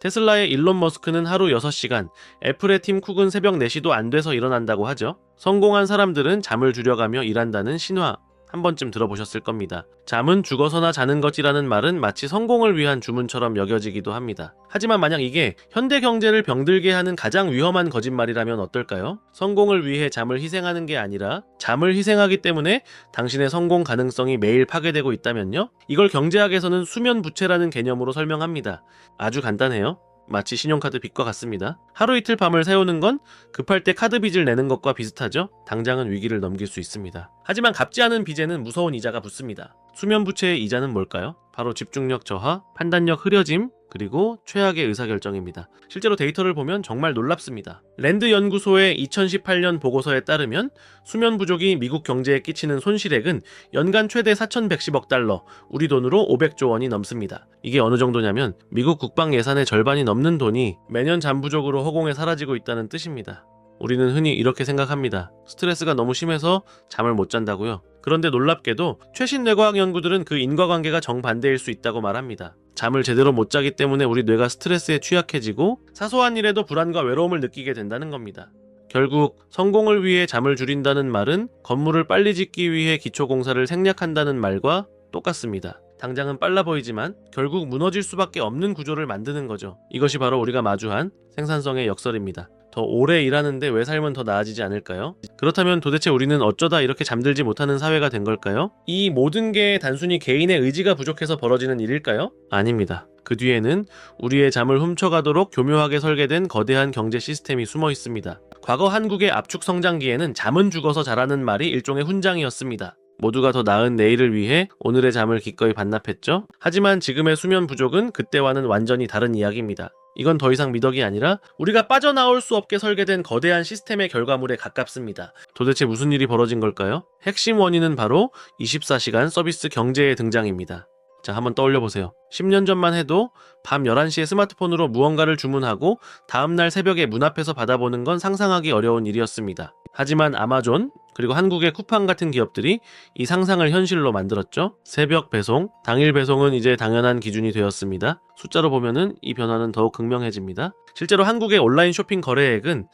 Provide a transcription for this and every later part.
테슬라의 일론 머스크는 하루 6시간, 애플의 팀 쿡은 새벽 4시도 안 돼서 일어난다고 하죠. 성공한 사람들은 잠을 줄여가며 일한다는 신화. 한 번쯤 들어보셨을 겁니다. 잠은 죽어서나 자는 것이라는 말은 마치 성공을 위한 주문처럼 여겨지기도 합니다. 하지만 만약 이게 현대 경제를 병들게 하는 가장 위험한 거짓말이라면 어떨까요? 성공을 위해 잠을 희생하는 게 아니라 잠을 희생하기 때문에 당신의 성공 가능성이 매일 파괴되고 있다면요? 이걸 경제학에서는 수면 부채라는 개념으로 설명합니다. 아주 간단해요. 마치 신용카드 빚과 같습니다. 하루 이틀 밤을 새우는 건 급할 때 카드 빚을 내는 것과 비슷하죠? 당장은 위기를 넘길 수 있습니다. 하지만 갚지 않은 빚에는 무서운 이자가 붙습니다. 수면 부채의 이자는 뭘까요? 바로 집중력 저하, 판단력 흐려짐, 그리고 최악의 의사결정입니다. 실제로 데이터를 보면 정말 놀랍습니다. 랜드 연구소의 2018년 보고서에 따르면 수면 부족이 미국 경제에 끼치는 손실액은 연간 최대 4,110억 달러, 우리 돈으로 500조 원이 넘습니다. 이게 어느 정도냐면 미국 국방 예산의 절반이 넘는 돈이 매년 잠 부족으로 허공에 사라지고 있다는 뜻입니다. 우리는 흔히 이렇게 생각합니다. 스트레스가 너무 심해서 잠을 못 잔다고요. 그런데 놀랍게도 최신 뇌과학 연구들은 그 인과관계가 정반대일 수 있다고 말합니다. 잠을 제대로 못 자기 때문에 우리 뇌가 스트레스에 취약해지고 사소한 일에도 불안과 외로움을 느끼게 된다는 겁니다. 결국 성공을 위해 잠을 줄인다는 말은 건물을 빨리 짓기 위해 기초공사를 생략한다는 말과 똑같습니다. 당장은 빨라 보이지만 결국 무너질 수밖에 없는 구조를 만드는 거죠. 이것이 바로 우리가 마주한 생산성의 역설입니다. 더 오래 일하는데 왜 삶은 더 나아지지 않을까요? 그렇다면 도대체 우리는 어쩌다 이렇게 잠들지 못하는 사회가 된 걸까요? 이 모든 게 단순히 개인의 의지가 부족해서 벌어지는 일일까요? 아닙니다. 그 뒤에는 우리의 잠을 훔쳐가도록 교묘하게 설계된 거대한 경제 시스템이 숨어 있습니다. 과거 한국의 압축 성장기에는 잠은 죽어서 자라는 말이 일종의 훈장이었습니다. 모두가 더 나은 내일을 위해 오늘의 잠을 기꺼이 반납했죠. 하지만 지금의 수면 부족은 그때와는 완전히 다른 이야기입니다. 이건 더 이상 미덕이 아니라 우리가 빠져나올 수 없게 설계된 거대한 시스템의 결과물에 가깝습니다. 도대체 무슨 일이 벌어진 걸까요? 핵심 원인은 바로 24시간 서비스 경제의 등장입니다. 자, 한번 떠올려 보세요. 10년 전만 해도 밤 11시에 스마트폰으로 무언가를 주문하고 다음날 새벽에 문 앞에서 받아보는 건 상상하기 어려운 일이었습니다. 하지만 아마존, 그리고 한국의 쿠팡 같은 기업들이 이 상상을 현실로 만들었죠. 새벽 배송, 당일 배송은 이제 당연한 기준이 되었습니다. 숫자로 보면은 이 변화는 더욱 극명해집니다. 실제로 한국의 온라인 쇼핑 거래액은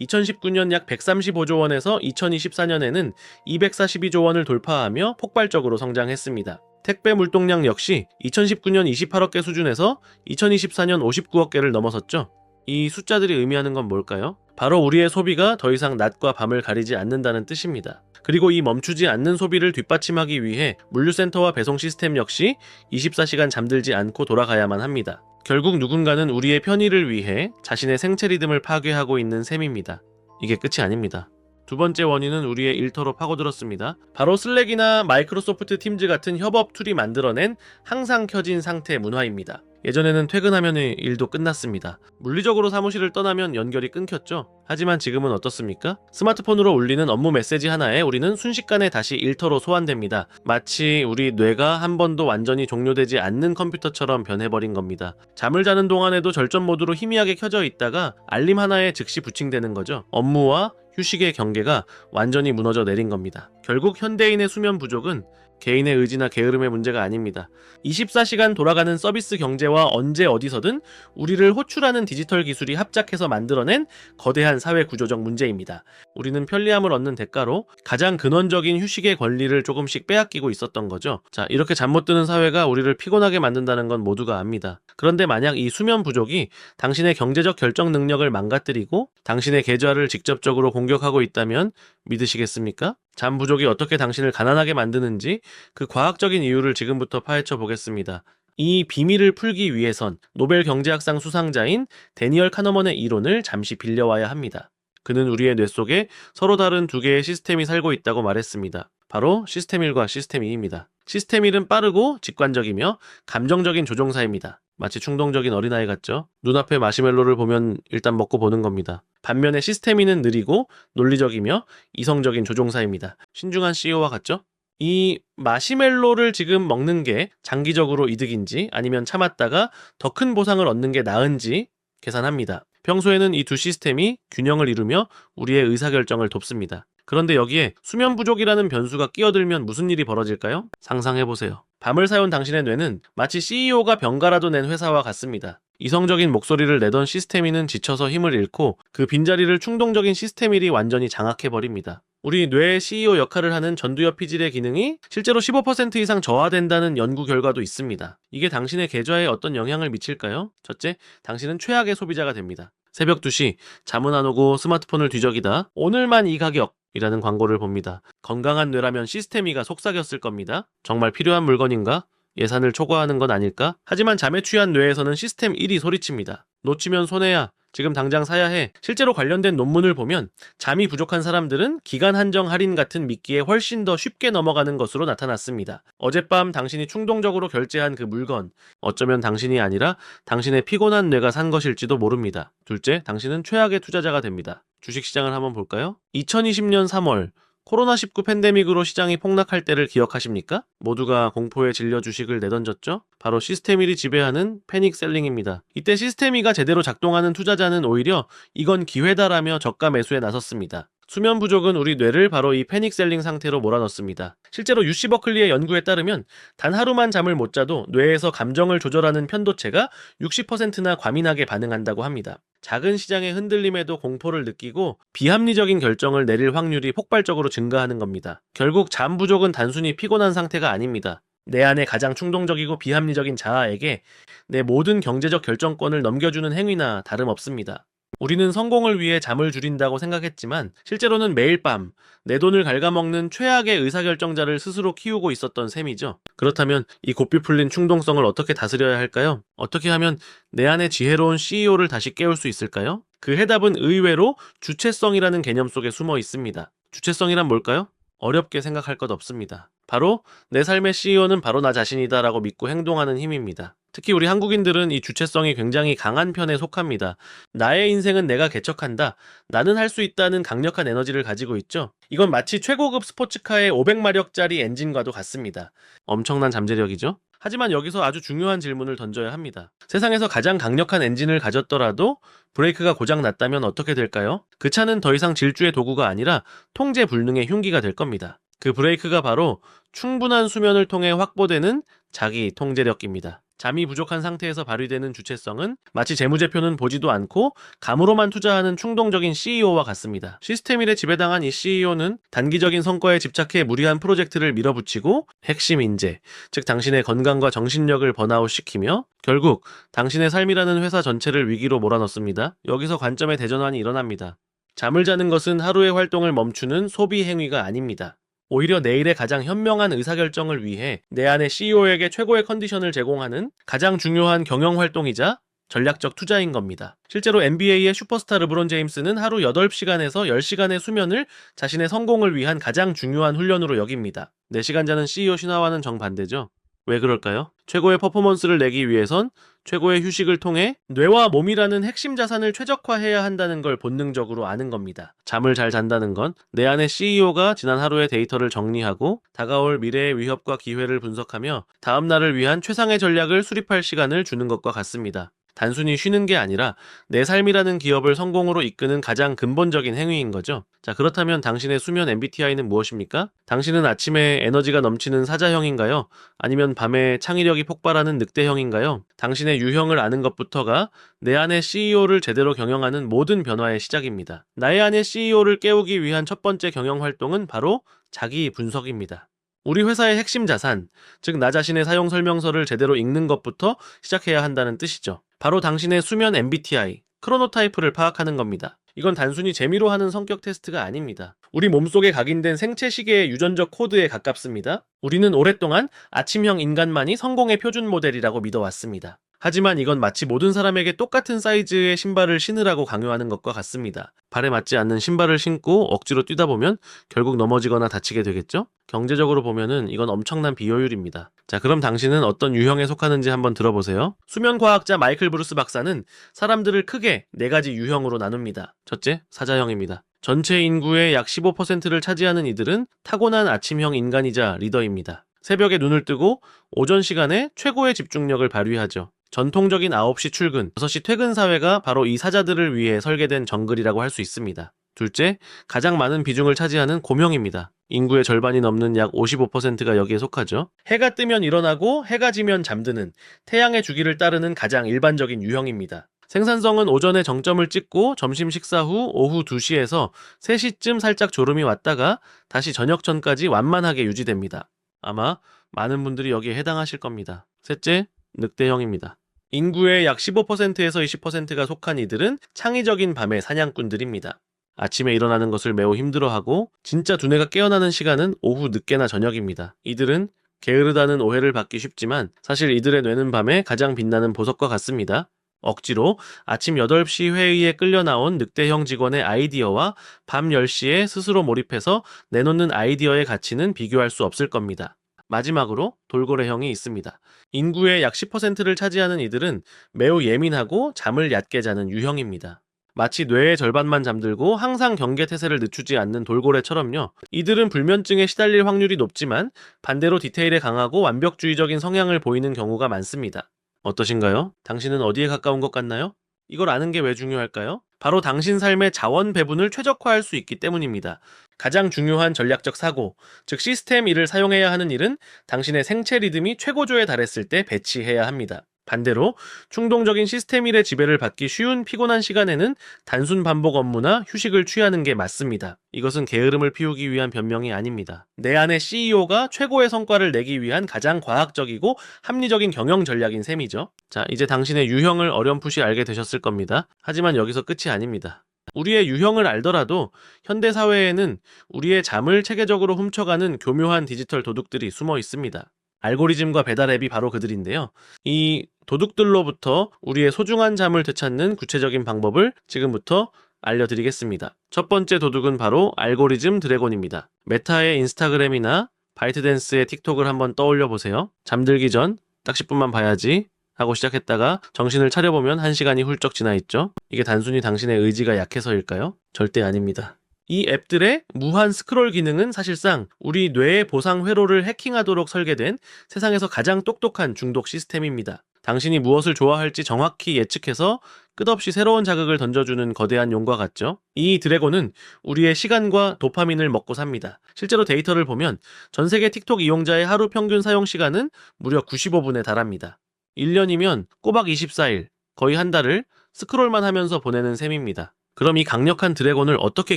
2019년 약 135조 원에서 2024년에는 242조 원을 돌파하며 폭발적으로 성장했습니다. 택배 물동량 역시 2019년 28억 개 수준에서 2024년 59억 개를 넘어섰죠. 이 숫자들이 의미하는 건 뭘까요? 바로 우리의 소비가 더 이상 낮과 밤을 가리지 않는다는 뜻입니다. 그리고 이 멈추지 않는 소비를 뒷받침하기 위해 물류센터와 배송 시스템 역시 24시간 잠들지 않고 돌아가야만 합니다. 결국 누군가는 우리의 편의를 위해 자신의 생체 리듬을 파괴하고 있는 셈입니다. 이게 끝이 아닙니다. 두 번째 원인은 우리의 일터로 파고들었습니다. 바로 슬랙이나 마이크로소프트 팀즈 같은 협업 툴이 만들어낸 항상 켜진 상태 문화입니다. 예전에는 퇴근하면 일도 끝났습니다. 물리적으로 사무실을 떠나면 연결이 끊겼죠. 하지만 지금은 어떻습니까? 스마트폰으로 울리는 업무 메시지 하나에 우리는 순식간에 다시 일터로 소환됩니다. 마치 우리 뇌가 한 번도 완전히 종료되지 않는 컴퓨터처럼 변해버린 겁니다. 잠을 자는 동안에도 절전 모드로 희미하게 켜져 있다가 알림 하나에 즉시 부칭되는 거죠. 업무와 휴식의 경계가 완전히 무너져 내린 겁니다. 결국 현대인의 수면 부족은 개인의 의지나 게으름의 문제가 아닙니다. 24시간 돌아가는 서비스 경제와 언제 어디서든 우리를 호출하는 디지털 기술이 합작해서 만들어낸 거대한 사회 구조적 문제입니다. 우리는 편리함을 얻는 대가로 가장 근원적인 휴식의 권리를 조금씩 빼앗기고 있었던 거죠. 자, 이렇게 잠 못 드는 사회가 우리를 피곤하게 만든다는 건 모두가 압니다. 그런데 만약 이 수면 부족이 당신의 경제적 결정 능력을 망가뜨리고 당신의 계좌를 직접적으로 공격하고 있다면 믿으시겠습니까? 잠 부족이 어떻게 당신을 가난하게 만드는지 그 과학적인 이유를 지금부터 파헤쳐 보겠습니다. 이 비밀을 풀기 위해선 노벨 경제학상 수상자인 데니얼 카너먼의 이론을 잠시 빌려와야 합니다. 그는 우리의 뇌 속에 서로 다른 두 개의 시스템이 살고 있다고 말했습니다. 바로 시스템 1과 시스템 2입니다. 시스템 1은 빠르고 직관적이며 감정적인 조종사입니다. 마치 충동적인 어린아이 같죠? 눈앞에 마시멜로를 보면 일단 먹고 보는 겁니다. 반면에 시스템 2는 느리고 논리적이며 이성적인 조종사입니다. 신중한 CEO와 같죠? 이 마시멜로를 지금 먹는 게 장기적으로 이득인지 아니면 참았다가 더 큰 보상을 얻는 게 나은지 계산합니다. 평소에는 이 두 시스템이 균형을 이루며 우리의 의사결정을 돕습니다. 그런데 여기에 수면 부족이라는 변수가 끼어들면 무슨 일이 벌어질까요? 상상해보세요. 밤을 사온 당신의 뇌는 마치 CEO가 병가라도 낸 회사와 같습니다. 이성적인 목소리를 내던 시스테미는 지쳐서 힘을 잃고 그 빈자리를 충동적인 시스테밀이 완전히 장악해버립니다. 우리 뇌의 CEO 역할을 하는 전두엽 피질의 기능이 실제로 15% 이상 저하된다는 연구 결과도 있습니다. 이게 당신의 계좌에 어떤 영향을 미칠까요? 첫째, 당신은 최악의 소비자가 됩니다. 새벽 2시, 잠은 안 오고 스마트폰을 뒤적이다. 오늘만 이 가격! 이라는 광고를 봅니다. 건강한 뇌라면 시스테미가 속삭였을 겁니다. 정말 필요한 물건인가? 예산을 초과하는 건 아닐까? 하지만 잠에 취한 뇌에서는 시스템 1이 소리칩니다. 놓치면 손해야. 지금 당장 사야 해. 실제로 관련된 논문을 보면 잠이 부족한 사람들은 기간 한정 할인 같은 미끼에 훨씬 더 쉽게 넘어가는 것으로 나타났습니다. 어젯밤 당신이 충동적으로 결제한 그 물건, 어쩌면 당신이 아니라 당신의 피곤한 뇌가 산 것일지도 모릅니다. 둘째, 당신은 최악의 투자자가 됩니다. 주식시장을 한번 볼까요? 2020년 3월, 코로나19 팬데믹으로 시장이 폭락할 때를 기억하십니까? 모두가 공포에 질려 주식을 내던졌죠? 바로 시스테밀이 지배하는 패닉 셀링입니다. 이때 시스테미가 제대로 작동하는 투자자는 오히려 이건 기회다라며 저가 매수에 나섰습니다. 수면 부족은 우리 뇌를 바로 이 패닉 셀링 상태로 몰아넣습니다. 실제로 유시 버클리의 연구에 따르면 단 하루만 잠을 못 자도 뇌에서 감정을 조절하는 편도체가 60%나 과민하게 반응한다고 합니다. 작은 시장의 흔들림에도 공포를 느끼고 비합리적인 결정을 내릴 확률이 폭발적으로 증가하는 겁니다. 결국 잠 부족은 단순히 피곤한 상태가 아닙니다. 내 안에 가장 충동적이고 비합리적인 자아에게 내 모든 경제적 결정권을 넘겨주는 행위나 다름없습니다. 우리는 성공을 위해 잠을 줄인다고 생각했지만 실제로는 매일 밤 내 돈을 갉아먹는 최악의 의사결정자를 스스로 키우고 있었던 셈이죠. 그렇다면 이 고삐 풀린 충동성을 어떻게 다스려야 할까요? 어떻게 하면 내 안에 지혜로운 CEO를 다시 깨울 수 있을까요? 그 해답은 의외로 주체성이라는 개념 속에 숨어 있습니다. 주체성이란 뭘까요? 어렵게 생각할 것 없습니다. 바로 내 삶의 CEO는 바로 나 자신이다라고 믿고 행동하는 힘입니다. 특히 우리 한국인들은 이 주체성이 굉장히 강한 편에 속합니다. 나의 인생은 내가 개척한다. 나는 할 수 있다는 강력한 에너지를 가지고 있죠. 이건 마치 최고급 스포츠카의 500마력짜리 엔진과도 같습니다. 엄청난 잠재력이죠. 하지만 여기서 아주 중요한 질문을 던져야 합니다. 세상에서 가장 강력한 엔진을 가졌더라도 브레이크가 고장 났다면 어떻게 될까요? 그 차는 더 이상 질주의 도구가 아니라 통제 불능의 흉기가 될 겁니다. 그 브레이크가 바로 충분한 수면을 통해 확보되는 자기 통제력입니다. 잠이 부족한 상태에서 발휘되는 주체성은 마치 재무제표는 보지도 않고 감으로만 투자하는 충동적인 CEO와 같습니다. 시스템 일에 지배당한 이 CEO는 단기적인 성과에 집착해 무리한 프로젝트를 밀어붙이고 핵심 인재, 즉 당신의 건강과 정신력을 번아웃 시키며 결국 당신의 삶이라는 회사 전체를 위기로 몰아넣습니다. 여기서 관점의 대전환이 일어납니다. 잠을 자는 것은 하루의 활동을 멈추는 소비 행위가 아닙니다. 오히려 내일의 가장 현명한 의사결정을 위해 내 안의 CEO에게 최고의 컨디션을 제공하는 가장 중요한 경영 활동이자 전략적 투자인 겁니다. 실제로 NBA의 슈퍼스타 르브론 제임스는 하루 8시간에서 10시간의 수면을 자신의 성공을 위한 가장 중요한 훈련으로 여깁니다. 4시간 자는 CEO 신화와는 정반대죠. 왜 그럴까요? 최고의 퍼포먼스를 내기 위해선 최고의 휴식을 통해 뇌와 몸이라는 핵심 자산을 최적화해야 한다는 걸 본능적으로 아는 겁니다. 잠을 잘 잔다는 건 내 안의 CEO가 지난 하루의 데이터를 정리하고 다가올 미래의 위협과 기회를 분석하며 다음 날을 위한 최상의 전략을 수립할 시간을 주는 것과 같습니다. 단순히 쉬는 게 아니라 내 삶이라는 기업을 성공으로 이끄는 가장 근본적인 행위인 거죠. 자, 그렇다면 당신의 수면 MBTI는 무엇입니까? 당신은 아침에 에너지가 넘치는 사자형인가요? 아니면 밤에 창의력이 폭발하는 늑대형인가요? 당신의 유형을 아는 것부터가 내 안의 CEO를 제대로 경영하는 모든 변화의 시작입니다. 나의 안의 CEO를 깨우기 위한 첫 번째 경영 활동은 바로 자기 분석입니다. 우리 회사의 핵심 자산, 즉 나 자신의 사용 설명서를 제대로 읽는 것부터 시작해야 한다는 뜻이죠. 바로 당신의 수면 MBTI, 크로노타이프를 파악하는 겁니다. 이건 단순히 재미로 하는 성격 테스트가 아닙니다. 우리 몸속에 각인된 생체 시계의 유전적 코드에 가깝습니다. 우리는 오랫동안 아침형 인간만이 성공의 표준 모델이라고 믿어왔습니다. 하지만 이건 마치 모든 사람에게 똑같은 사이즈의 신발을 신으라고 강요하는 것과 같습니다. 발에 맞지 않는 신발을 신고 억지로 뛰다 보면 결국 넘어지거나 다치게 되겠죠? 경제적으로 보면은 이건 엄청난 비효율입니다. 자, 그럼 당신은 어떤 유형에 속하는지 한번 들어보세요. 수면 과학자 마이클 브루스 박사는 사람들을 크게 네 가지 유형으로 나눕니다. 첫째, 사자형입니다. 전체 인구의 약 15%를 차지하는 이들은 타고난 아침형 인간이자 리더입니다. 새벽에 눈을 뜨고 오전 시간에 최고의 집중력을 발휘하죠. 전통적인 9시 출근, 6시 퇴근 사회가 바로 이 사자들을 위해 설계된 정글이라고 할 수 있습니다. 둘째, 가장 많은 비중을 차지하는 고명입니다. 인구의 절반이 넘는 약 55%가 여기에 속하죠. 해가 뜨면 일어나고 해가 지면 잠드는 태양의 주기를 따르는 가장 일반적인 유형입니다. 생산성은 오전에 정점을 찍고 점심 식사 후 오후 2시에서 3시쯤 살짝 졸음이 왔다가 다시 저녁 전까지 완만하게 유지됩니다. 아마 많은 분들이 여기에 해당하실 겁니다. 셋째, 늑대형입니다. 인구의 약 15%에서 20%가 속한 이들은 창의적인 밤의 사냥꾼들입니다. 아침에 일어나는 것을 매우 힘들어하고 진짜 두뇌가 깨어나는 시간은 오후 늦게나 저녁입니다. 이들은 게으르다는 오해를 받기 쉽지만 사실 이들의 뇌는 밤에 가장 빛나는 보석과 같습니다. 억지로 아침 8시 회의에 끌려 나온 늑대형 직원의 아이디어와 밤 10시에 스스로 몰입해서 내놓는 아이디어의 가치는 비교할 수 없을 겁니다. 마지막으로 돌고래형이 있습니다. 인구의 약 10%를 차지하는 이들은 매우 예민하고 잠을 얕게 자는 유형입니다. 마치 뇌의 절반만 잠들고 항상 경계태세를 늦추지 않는 돌고래처럼요. 이들은 불면증에 시달릴 확률이 높지만 반대로 디테일에 강하고 완벽주의적인 성향을 보이는 경우가 많습니다. 어떠신가요? 당신은 어디에 가까운 것 같나요? 이걸 아는 게 왜 중요할까요? 바로 당신 삶의 자원 배분을 최적화할 수 있기 때문입니다. 가장 중요한 전략적 사고, 즉 시스템 일을 사용해야 하는 일은 당신의 생체 리듬이 최고조에 달했을 때 배치해야 합니다. 반대로 충동적인 시스템 일의 지배를 받기 쉬운 피곤한 시간에는 단순 반복 업무나 휴식을 취하는 게 맞습니다. 이것은 게으름을 피우기 위한 변명이 아닙니다. 내 안의 CEO가 최고의 성과를 내기 위한 가장 과학적이고 합리적인 경영 전략인 셈이죠. 자, 이제 당신의 유형을 어렴풋이 알게 되셨을 겁니다. 하지만 여기서 끝이 아닙니다. 우리의 유형을 알더라도 현대 사회에는 우리의 잠을 체계적으로 훔쳐가는 교묘한 디지털 도둑들이 숨어 있습니다. 알고리즘과 배달 앱이 바로 그들인데요. 이 도둑들로부터 우리의 소중한 잠을 되찾는 구체적인 방법을 지금부터 알려드리겠습니다. 첫 번째 도둑은 바로 알고리즘 드래곤입니다. 메타의 인스타그램이나 바이트댄스의 틱톡을 한번 떠올려 보세요. 잠들기 전 딱 10분만 봐야지 하고 시작했다가 정신을 차려보면 1시간이 훌쩍 지나 있죠. 이게 단순히 당신의 의지가 약해서일까요? 절대 아닙니다. 이 앱들의 무한 스크롤 기능은 사실상 우리 뇌의 보상 회로를 해킹하도록 설계된 세상에서 가장 똑똑한 중독 시스템입니다. 당신이 무엇을 좋아할지 정확히 예측해서 끝없이 새로운 자극을 던져주는 거대한 용과 같죠? 이 드래곤은 우리의 시간과 도파민을 먹고 삽니다. 실제로 데이터를 보면 전 세계 틱톡 이용자의 하루 평균 사용 시간은 무려 95분에 달합니다. 1년이면 꼬박 24일, 거의 한 달을 스크롤만 하면서 보내는 셈입니다. 그럼 이 강력한 드래곤을 어떻게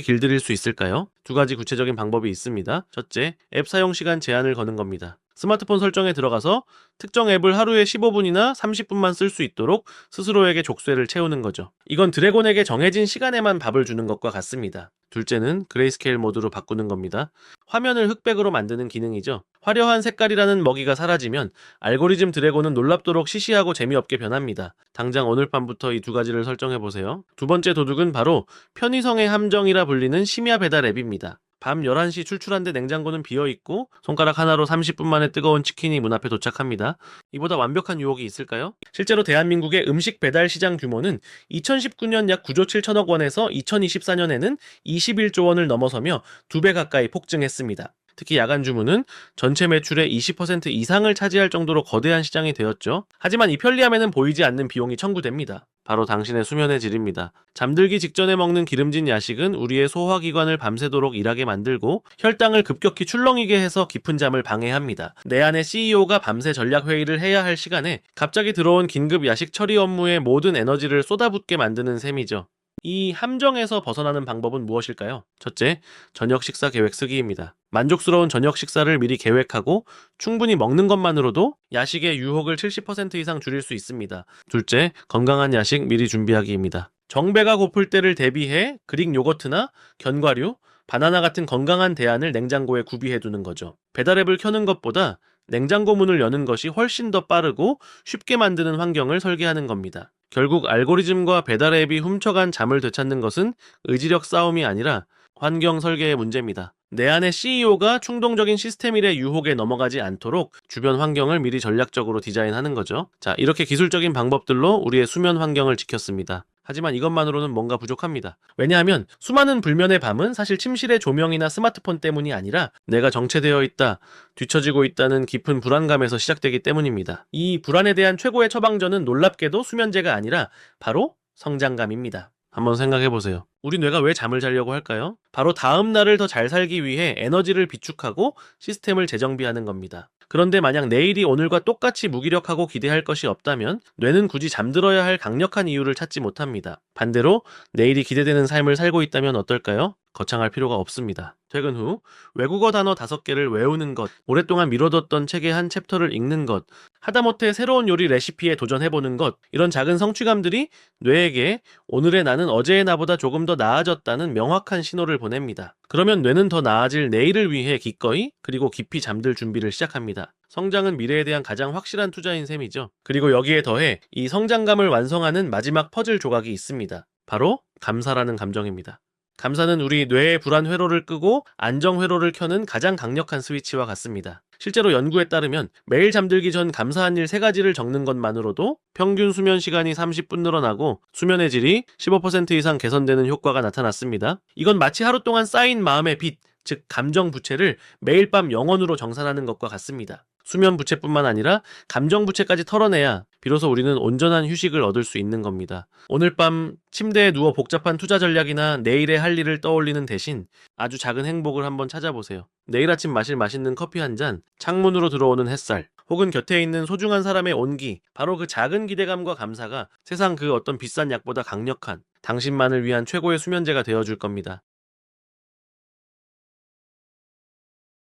길들일 수 있을까요? 두 가지 구체적인 방법이 있습니다. 첫째, 앱 사용 시간 제한을 거는 겁니다. 스마트폰 설정에 들어가서 특정 앱을 하루에 15분이나 30분만 쓸 수 있도록 스스로에게 족쇄를 채우는 거죠. 이건 드래곤에게 정해진 시간에만 밥을 주는 것과 같습니다. 둘째는 그레이스케일 모드로 바꾸는 겁니다. 화면을 흑백으로 만드는 기능이죠. 화려한 색깔이라는 먹이가 사라지면 알고리즘 드래곤은 놀랍도록 시시하고 재미없게 변합니다. 당장 오늘 밤부터 이 두 가지를 설정해 보세요. 두 번째 도둑은 바로 편의성의 함정이라 불리는 심야 배달 앱입니다. 밤 11시 출출한데 냉장고는 비어 있고 손가락 하나로 30분 만에 뜨거운 치킨이 문 앞에 도착합니다. 이보다 완벽한 유혹이 있을까요? 실제로 대한민국의 음식 배달 시장 규모는 2019년 약 9조 7천억 원에서 2024년에는 21조 원을 넘어서며 두 배 가까이 폭증했습니다. 특히 야간 주문은 전체 매출의 20% 이상을 차지할 정도로 거대한 시장이 되었죠. 하지만 이 편리함에는 보이지 않는 비용이 청구됩니다. 바로 당신의 수면의 질입니다. 잠들기 직전에 먹는 기름진 야식은 우리의 소화기관을 밤새도록 일하게 만들고 혈당을 급격히 출렁이게 해서 깊은 잠을 방해합니다. 내 안의 CEO가 밤새 전략 회의를 해야 할 시간에 갑자기 들어온 긴급 야식 처리 업무에 모든 에너지를 쏟아붓게 만드는 셈이죠. 이 함정에서 벗어나는 방법은 무엇일까요? 첫째, 저녁 식사 계획 쓰기입니다. 만족스러운 저녁 식사를 미리 계획하고 충분히 먹는 것만으로도 야식의 유혹을 70% 이상 줄일 수 있습니다. 둘째, 건강한 야식 미리 준비하기입니다. 정배가 고플 때를 대비해 그릭 요거트나 견과류, 바나나 같은 건강한 대안을 냉장고에 구비해 두는 거죠. 배달앱을 켜는 것보다 냉장고 문을 여는 것이 훨씬 더 빠르고 쉽게 만드는 환경을 설계하는 겁니다. 결국 알고리즘과 배달 앱이 훔쳐간 잠을 되찾는 것은 의지력 싸움이 아니라 환경 설계의 문제입니다. 내 안의 CEO가 충동적인 시스템 일의 유혹에 넘어가지 않도록 주변 환경을 미리 전략적으로 디자인하는 거죠. 자, 이렇게 기술적인 방법들로 우리의 수면 환경을 지켰습니다. 하지만 이것만으로는 뭔가 부족합니다. 왜냐하면 수많은 불면의 밤은 사실 침실의 조명이나 스마트폰 때문이 아니라 내가 정체되어 있다, 뒤처지고 있다는 깊은 불안감에서 시작되기 때문입니다. 이 불안에 대한 최고의 처방전은 놀랍게도 수면제가 아니라 바로 성장감입니다. 한번 생각해 보세요. 우리 뇌가 왜 잠을 자려고 할까요? 바로 다음 날을 더 잘 살기 위해 에너지를 비축하고 시스템을 재정비하는 겁니다. 그런데 만약 내일이 오늘과 똑같이 무기력하고 기대할 것이 없다면 뇌는 굳이 잠들어야 할 강력한 이유를 찾지 못합니다. 반대로 내일이 기대되는 삶을 살고 있다면 어떨까요? 거창할 필요가 없습니다. 퇴근 후 외국어 단어 5개를 외우는 것, 오랫동안 미뤄뒀던 책의 한 챕터를 읽는 것, 하다못해 새로운 요리 레시피에 도전해보는 것, 이런 작은 성취감들이 뇌에게 오늘의 나는 어제의 나보다 조금 더 나아졌다는 명확한 신호를 보냅니다. 그러면 뇌는 더 나아질 내일을 위해 기꺼이 그리고 깊이 잠들 준비를 시작합니다. 성장은 미래에 대한 가장 확실한 투자인 셈이죠. 그리고 여기에 더해 이 성장감을 완성하는 마지막 퍼즐 조각이 있습니다. 바로 감사라는 감정입니다. 감사는 우리 뇌의 불안 회로를 끄고 안정 회로를 켜는 가장 강력한 스위치와 같습니다. 실제로 연구에 따르면 매일 잠들기 전 감사한 일 3가지를 적는 것만으로도 평균 수면 시간이 30분 늘어나고 수면의 질이 15% 이상 개선되는 효과가 나타났습니다. 이건 마치 하루 동안 쌓인 마음의 빚, 즉 감정 부채를 매일 밤 영원으로 정산하는 것과 같습니다. 수면 부채뿐만 아니라 감정 부채까지 털어내야 비로소 우리는 온전한 휴식을 얻을 수 있는 겁니다. 오늘 밤 침대에 누워 복잡한 투자 전략이나 내일의 할 일을 떠올리는 대신 아주 작은 행복을 한번 찾아보세요. 내일 아침 마실 맛있는 커피 한 잔, 창문으로 들어오는 햇살, 혹은 곁에 있는 소중한 사람의 온기, 바로 그 작은 기대감과 감사가 세상 그 어떤 비싼 약보다 강력한 당신만을 위한 최고의 수면제가 되어줄 겁니다.